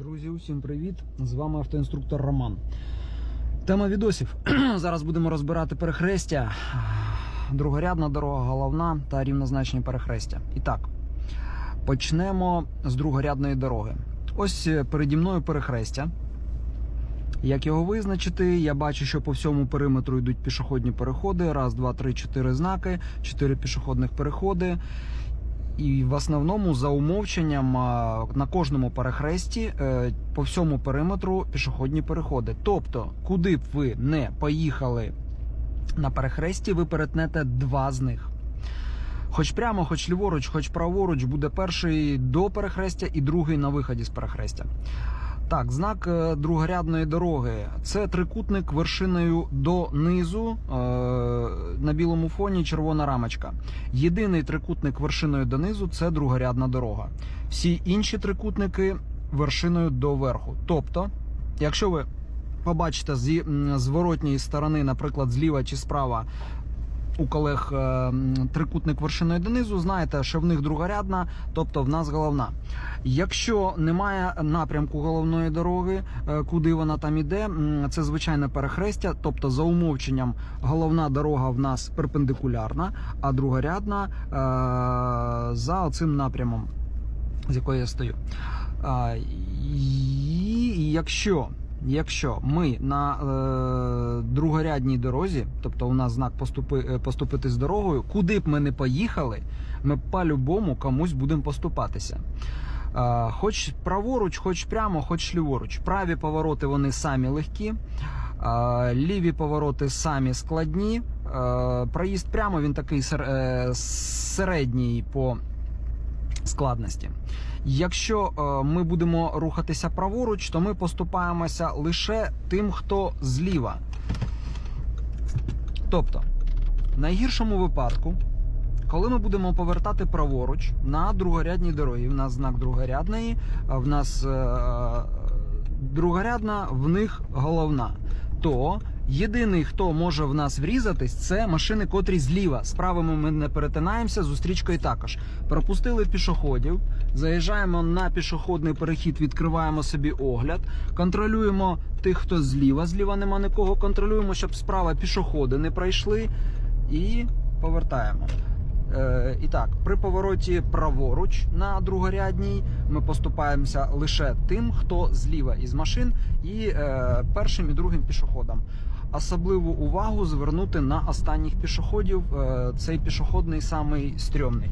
Друзі, усім привіт! З вами автоінструктор Роман. Тема відосів. Зараз будемо розбирати перехрестя, другорядна дорога, головна та рівнозначні перехрестя. І так, почнемо з другорядної дороги. Ось е, переді мною перехрестя. Як його визначити? Я бачу, що по всьому периметру йдуть пішохідні переходи. Раз, два, три, чотири знаки, чотири пішохідних переходи. І в основному за умовченням на кожному перехресті е, по всьому периметру пішохідні переходи. Тобто, куди б ви не поїхали на перехресті, ви перетнете два з них. Хоч прямо, хоч ліворуч, хоч праворуч, буде перший до перехрестя і другий на виході з перехрестя. Так, знак е, другорядної дороги це трикутник вершиною донизу е, на білому фоні червона рамочка. Єдиний трикутник вершиною донизу це другорядна дорога. Всі інші трикутники вершиною доверху. Тобто, якщо ви побачите зі зворотньої сторони, наприклад, зліва чи справа. У колег е, трикутник вершиною донизу, знаєте, що в них другорядна, тобто в нас головна. Якщо немає напрямку головної дороги, е, куди вона там іде, це звичайне перехрестя. Тобто, за умовченням, головна дорога в нас перпендикулярна, а другорядна е, за оцим напрямом, з якої я стою. І якщо Якщо ми на другорядній дорозі, тобто у нас знак поступи, е, поступити з дорогою, куди б ми не поїхали, ми по-любому комусь будемо поступатися. Хоч праворуч, хоч прямо, хоч ліворуч. Праві повороти вони самі легкі, ліві повороти самі складні. Проїзд прямо він такий е, середній по складності. Якщо е, ми будемо рухатися праворуч, то ми поступаємося лише тим, хто зліва. Тобто, в найгіршому випадку, коли ми будемо повертати праворуч на другорядній дорогі, в нас знак другорядної, в нас е, другорядна, в них головна, то єдиний, хто може в нас врізатись, це машини, котрі зліва. З правими ми не перетинаємося, зустрічкою також. Пропустили пішоходів, заїжджаємо на пішохідний перехід, відкриваємо собі огляд, контролюємо тих, хто зліва. Зліва нема нікого. Контролюємо, щоб справа пішоходи не пройшли, і повертаємо. Е, і так, при повороті праворуч на другорядній ми поступаємося лише тим, хто зліва із машин, і е, першим і другим пішоходам. Особливу увагу звернути на останніх пішоходів. Е, цей пішоходний самий стрьомний.